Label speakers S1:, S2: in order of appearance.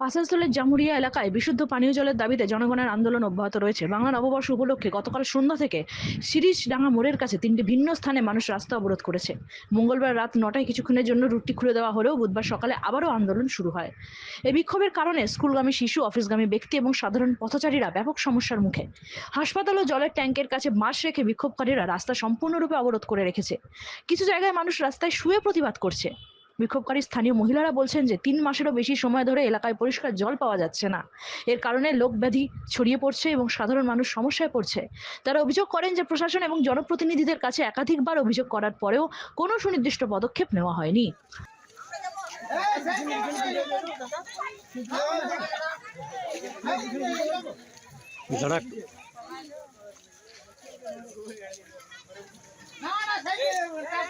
S1: আসানসোলের জামুরিয়া এলাকায় বিশুদ্ধ পানীয় জলের দাবিতে জনগণের আন্দোলন অব্যাহত রয়েছে। বাংলা নববর্ষ উপলক্ষে গতকাল সন্ধ্যা থেকে শিরিষডাঙ্গা মোড়ের কাছে তিনটি ভিন্ন স্থানে মানুষ রাস্তা অবরোধ করেছে। মঙ্গলবার রাত নটায় কিছুক্ষণের জন্য রুটটি খুলে দেওয়া হলেও বুধবার সকালে আবারও আন্দোলন শুরু হয়। এই বিক্ষোভের কারণে স্কুলগামী শিশু, অফিসগামী ব্যক্তি এবং সাধারণ পথচারীরা ব্যাপক সমস্যার মুখে। হাসপাতাল ও জলের ট্যাঙ্কের কাছে মাস রেখে বিক্ষোভকারীরা রাস্তা সম্পূর্ণরূপে অবরোধ করে রেখেছে। কিছু জায়গায় মানুষ রাস্তায় শুয়ে প্রতিবাদ করছে। বিক্ষোভকারী স্থানীয় মহিলারা বলছেন যে তিন মাসেরও বেশি সময় ধরে এলাকায় পরিষ্কার জল পাওয়া যাচ্ছে না। এর কারণে লোক ব্যাধি ছড়িয়ে পড়ছে এবং সাধারণ মানুষ সমস্যায় পড়ছে। তারা অভিযোগ করেন যে প্রশাসন এবং জনপ্রতিনিধিদের কাছে একাধিকবার অভিযোগ করার পরেও কোনো সুনির্দিষ্ট পদক্ষেপ নেওয়া হয়নি।